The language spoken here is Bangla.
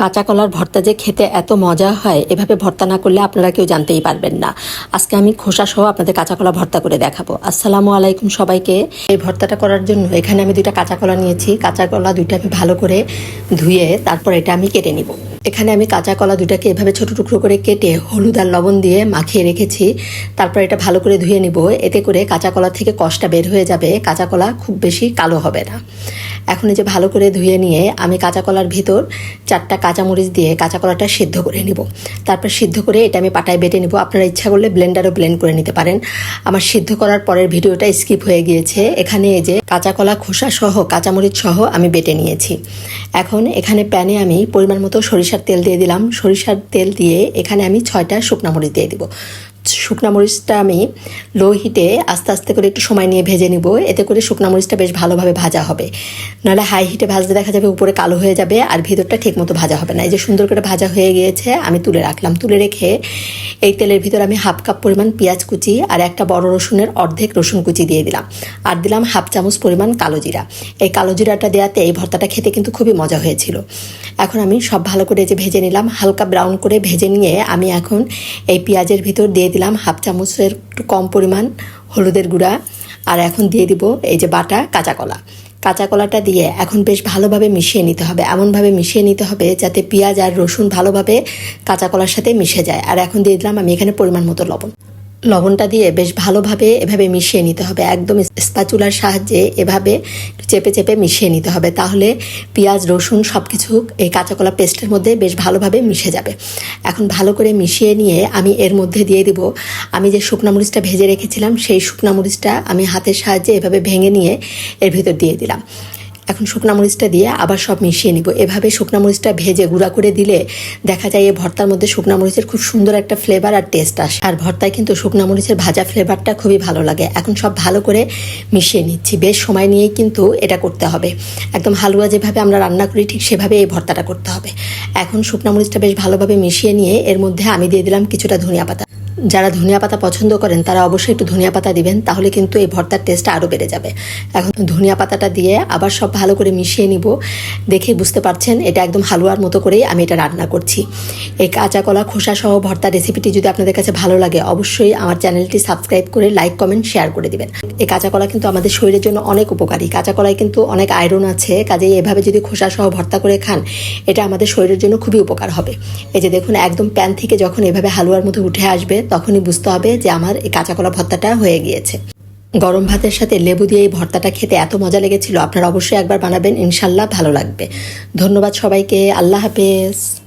কাঁচা কলার ভর্তা যে খেতে এত মজা হয়, এভাবে ভর্তা না করলে আপনারা কেউ জানতেই পারবেন না। আজকে আমি খোসা সহ আপনাদের কাঁচা কলা ভর্তা করে দেখাবো। আসসালামু আলাইকুম সবাইকে। এই ভর্তাটা করার জন্য এখানে আমি দুইটা কাঁচা কলা নিয়েছি। কাঁচা কলা দুইটা আমি ভালো করে ধুয়ে তারপর এটা আমি কেটে নিব। এখানে আমি কাঁচা কলা দুটাকে এভাবে ছোট টুকরো করে কেটে হলুদ আর লবণ দিয়ে মাখিয়ে রেখেছি। তারপর এটা ভালো করে ধুয়ে নিব। এতে করে কাঁচা কলা থেকে কষটা বের হয়ে যাবে। কাঁচা কলা খুব বেশি কালো হবে না। এখন এই যে ভালো করে ধুয়ে নিয়ে আমি কাঁচা কলার ভিতর চারটা কাঁচামরিচ দিয়ে কাঁচা কলাটা সিদ্ধ করে নিব। তারপর সিদ্ধ করে এটা আমি পাটায় বেটে নিব। আপনারা ইচ্ছা করলে ব্লেন্ডারও ব্লেন্ড করে নিতে পারেন। আমার সিদ্ধ করার পরের ভিডিওটা স্কিপ হয়ে গিয়েছে। এখানে এই যে কাঁচা কলা খোসা সহ, কাঁচামরিচ সহ আমি বেটে নিয়েছি। এখন এখানে প্যানে আমি পরিমাণ মতো সরিষার তেল দিয়ে দিলাম। সরিষার তেল দিয়ে এখানে আমি ছয়টা শুকনা মরিচ দিয়ে দিব। শুকনা মরিচটা আমি লো হিটে আস্তে আস্তে করে একটু সময় নিয়ে ভেজে নিব। এতে করে শুকনা মরিচটা বেশ ভালোভাবে ভাজা হবে। নাহলে হাই হিটে ভাজতে দেখা যাবে উপরে কালো হয়ে যাবে আর ভিতরটা ঠিক মতো ভাজা হবে না। এই যে সুন্দর করে ভাজা হয়ে গিয়েছে, আমি তুলে রাখলাম। তুলে রেখে এই তেলের ভিতর আমি হাফ কাপ পরিমাণ পেঁয়াজ কুচি আর একটা বড় রসুনের অর্ধেক রসুন কুচি দিয়ে দিলাম। আর দিলাম হাফ চামচ পরিমাণ কালো জিরা। এই কালো জিরাটা দেওয়াতে এই ভর্তাটা খেতে কিন্তু খুবই মজা হয়েছিল। এখন আমি সব ভালো করে যে ভেজে নিলাম। হালকা ব্রাউন করে ভেজে নিয়ে আমি এখন এই পেঁয়াজের ভিতর দিয়ে দিলাম হাফ চামচের একটু কম পরিমাণ হলুদের গুঁড়া। আর এখন দিয়ে দিব এই যে বাটা কাঁচা কলা। কাঁচা কলাটা দিয়ে এখন বেশ ভালোভাবে মিশিয়ে নিতে হবে। এমনভাবে মিশিয়ে নিতে হবে যাতে পেঁয়াজ আর রসুন ভালোভাবে কাঁচা কলার সাথে মিশে যায়। আর এখন দিয়ে দিলাম আমি এখানে পরিমাণ মতো লবণ। লবণটা দিয়ে বেশ ভালোভাবে এভাবে মিশিয়ে নিতে হবে। একদম স্প্যাচুলার সাহায্যে এভাবে চেপে চেপে মিশিয়ে নিতে হবে। তাহলে পেঁয়াজ, রসুন সব কিছু এই কাঁচা কলা পেস্টের মধ্যে বেশ ভালোভাবে মিশে যাবে। এখন ভালো করে মিশিয়ে নিয়ে আমি এর মধ্যে দিয়ে দিব। আমি যে শুকনা মরিচটা ভেজে রেখেছিলাম, সেই শুকনা মরিচটা আমি হাতের সাহায্যে এভাবে ভেঙে নিয়ে এর ভিতর দিয়ে দিলাম। এখন শুকনা মরিচটা দিয়ে আবার সব মিশিয়ে নিব। এভাবে শুকনা মরিচটা ভেজে গুঁড়া করে দিলে দেখা যায় এই ভর্তার মধ্যে শুকনা মরিচের খুব সুন্দর একটা ফ্লেভার আর টেস্ট আসে। আর ভর্তায় কিন্তু শুকনা মরিচের ভাজা ফ্লেভারটা খুবই ভালো লাগে। এখন সব ভালো করে মিশিয়ে নিচ্ছি। বেশ সময় নিয়েই কিন্তু এটা করতে হবে। একদম হালুয়া যেভাবে আমরা রান্না করি ঠিক সেভাবে এই ভর্তাটা করতে হবে। এখন শুকনা মরিচটা বেশ ভালোভাবে মিশিয়ে নিয়ে এর মধ্যে আমি দিয়ে দিলাম কিছুটা ধনিয়া পাতা। যারা ধনিয়া পাতা পছন্দ করেন, তারা অবশ্যই একটু ধনিয়া পাতা দিবেন, তাহলে কিন্তু এই ভর্তার টেস্টটা আরও বেড়ে যাবে। এখন ধনিয়া পাতাটা দিয়ে আবার সব ভালো করে মিশিয়ে নিব। দেখে বুঝতে পারছেন, এটা একদম হালুয়ার মতো করেই আমি এটা রান্না করছি। এই কাঁচা কলা, খোসা সহ ভর্তা রেসিপিটি যদি আপনাদের কাছে ভালো লাগে, অবশ্যই আমার চ্যানেলটি সাবস্ক্রাইব করে লাইক কমেন্ট শেয়ার করে দিবেন। এই কাঁচা কলা কিন্তু আমাদের শরীরের জন্য অনেক উপকারী। কাঁচা কলায় কিন্তু অনেক আয়রন আছে, কাজেই এভাবে যদি খোসা সহ ভর্তা করে খান, এটা আমাদের শরীরের জন্য খুবই উপকার হবে। এই যে দেখুন, একদম প্যান থেকে যখন এভাবে হালুয়ার মতো উঠে আসবে তখনই বুঝতে হবে যে আমার এই কাঁচা কলা ভর্তাটা হয়ে গিয়েছে। গরম ভাতের সাথে লেবু দিয়ে এই ভর্তাটা খেতে এত মজা লেগেছিল, আপনারা অবশ্যই একবার বানাবেন ইনশাল্লাহ ভালো লাগবে। ধন্যবাদ সবাইকে, আল্লাহ হাফেজ।